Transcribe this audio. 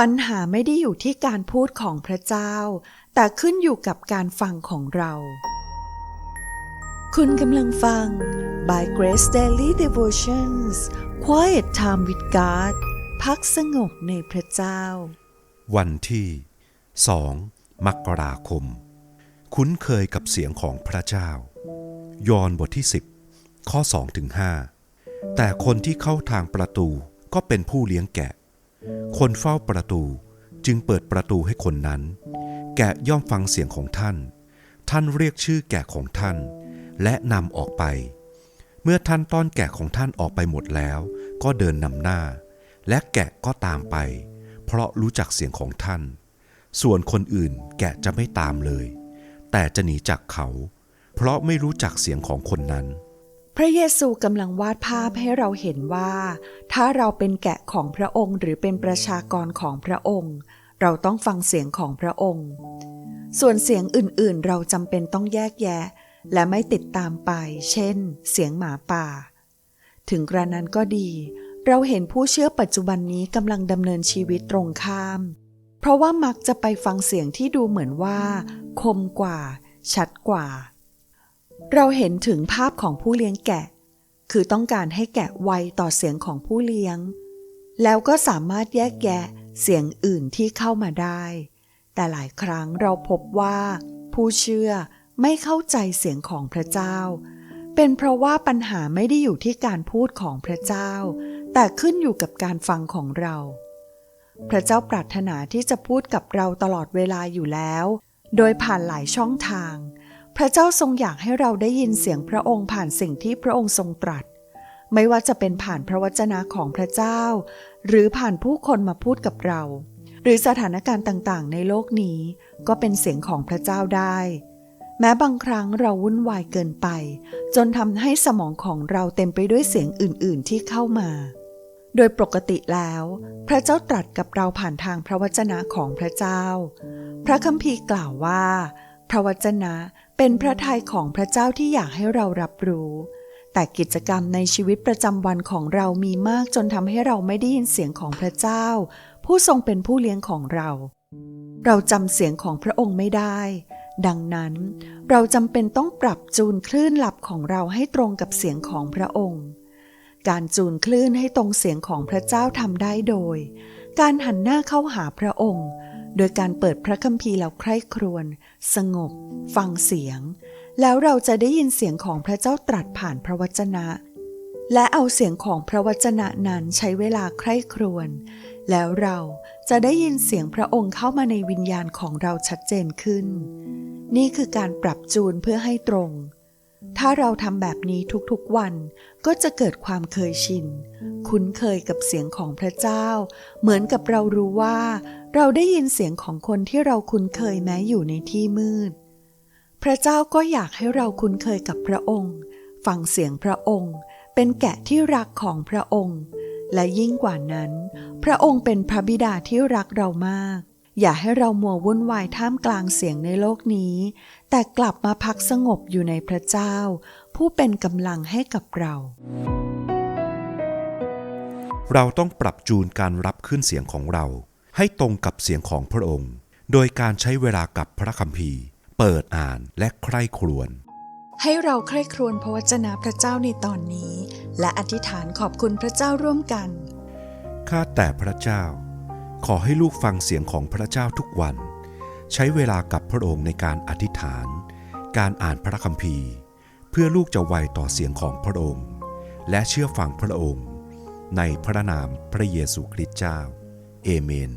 ปัญหาไม่ได้อยู่ที่การพูดของพระเจ้า แต่ขึ้นอยู่กับการฟังของเรา คุณกำลังฟัง By Grace Daily Devotions Quiet Time with God พักสงบในพระเจ้า วันที่ 2 มกราคม คุ้นเคยกับเสียงของพระเจ้า ยอห์นบทที่ 10 ข้อ2ถึง5แต่คนที่เข้าทางประตูก็เป็นผู้เลี้ยงแกะ คนเฝ้าประตูจึงเปิดประตูให้คนนั้น แกะย่อมฟังเสียงของท่าน ท่านเรียกชื่อแกะของท่าน และนำออกไป เมื่อท่านต้อนแกะของท่านออกไปหมดแล้ว ก็เดินนำหน้า และแกะก็ตามไป เพราะรู้จักเสียงของท่าน ส่วนคนอื่นแกะจะไม่ตามเลย แต่จะหนีจากเขา เพราะไม่รู้จักเสียงของคนนั้น พระเยซูกำลังวาดภาพให้เราเห็นว่า ถ้าเราเป็นแกะของพระองค์หรือเป็นประชากรของพระองค์ เราต้องฟังเสียงของพระองค์ ส่วนเสียงอื่นๆ เราจำเป็นต้องแยกแยะ และไม่ติดตามไป เช่น เสียงหมาป่า ถึงกระนั้นก็ดี เราเห็นผู้เชื่อปัจจุบันนี้กำลังดำเนินชีวิตตรงข้าม เพราะว่ามักจะไปฟังเสียงที่ดูเหมือนว่า คมกว่า ชัดกว่า เราเห็นถึงภาพของผู้เลี้ยงแกะ คือต้องการให้แกะไวต่อเสียงของผู้เลี้ยง แล้วก็สามารถแยกแยะเสียงอื่นที่เข้ามาได้ แต่หลายครั้งเราพบว่า ผู้เชื่อไม่เข้าใจเสียงของพระเจ้า เป็นเพราะว่าปัญหาไม่ได้อยู่ที่การพูดของพระเจ้า แต่ขึ้นอยู่กับการฟังของเรา พระเจ้าปรารถนาที่จะพูดกับเราตลอดเวลาอยู่แล้ว โดยผ่านหลายช่องทาง พระเจ้าทรงอยากให้เราได้ยินเสียงพระองค์ผ่านสิ่งที่พระองค์ทรงตรัส ไม่ว่าจะเป็นผ่านพระวจนะของพระเจ้า หรือผ่านผู้คนมาพูดกับเรา หรือสถานการณ์ต่างๆ ในโลกนี้ ก็เป็นเสียงของพระเจ้าได้ แม้บางครั้งเราวุ่นวายเกินไป จนทำให้สมองของเราเต็มไปด้วยเสียงอื่น ๆ ที่เข้ามา โดยปกติแล้ว พระเจ้าตรัสกับเราผ่านทางพระวจนะของพระเจ้า พระคัมภีร์กล่าวว่า พระวจนะ เป็นพระทัยของพระเจ้าที่อยากให้เรารับรู้ แต่กิจกรรมในชีวิตประจำวันของเรามีมากจนทำให้เราไม่ได้ยินเสียงของพระเจ้า ผู้ทรงเป็นผู้เลี้ยงของเรา เราจำเสียงของพระองค์ไม่ได้ ดังนั้นเราจำเป็นต้องปรับจูนคลื่นหลับของเราให้ตรงกับเสียงของพระองค์ การจูนคลื่นให้ตรงเสียงของพระเจ้าทำได้โดย การหันหน้าเข้าหาพระองค์ โดยการเปิดพระคัมภีร์แล้วใคร่ครวญสงบ ฟังเสียง แล้วเราจะได้ยินเสียงของพระเจ้าตรัสผ่านพระวจนะ และเอาเสียงของพระวจนะนั้นใช้เวลาใคร่ครวญแล้วเราจะได้ยินเสียงพระองค์เข้ามาในวิญญาณของเราชัดเจนขึ้น นี่คือการปรับจูนเพื่อให้ตรง ถ้าเราทำแบบนี้ทุกๆวันก็จะเกิดความเคยชิน คุ้นเคยกับเสียงของพระเจ้า เหมือนกับเรารู้ว่า เราได้ยินเสียงของคนที่เราคุ้นเคยแม้อยู่ในที่มืด พระเจ้าก็อยากให้เราคุ้นเคยกับพระองค์ ฟังเสียงพระองค์ เป็นแกะที่รักของพระองค์ และยิ่งกว่านั้น พระองค์เป็นพระบิดาที่รักเรามาก อย่าให้เรามัววุ่นวายท่ามกลางเสียงในโลกนี้ แต่กลับมาพักสงบอยู่ในพระเจ้า ผู้เป็นกำลังให้กับเราเราต้องปรับจูนการรับขึ้นเสียงของเรา ให้ตรงกับเสียงของพระองค์ โดยการใช้เวลากับพระคัมภีร์ เปิดอ่านและใคร่ครวญให้เราใคร่ครวญพระวจนะพระเจ้าในตอนนี้ และอธิษฐานขอบคุณพระเจ้าร่วมกัน ข้าแต่พระเจ้า ขอให้ลูกฟังเสียงของพระเจ้าทุกวัน ใช้เวลากับพระองค์ในการอธิษฐาน การอ่านพระคัมภีร์ เพื่อลูกจะไวต่อเสียงของพระองค์ และเชื่อฟังพระองค์ ในพระนามพระเยซูคริสต์เจ้า เอเมน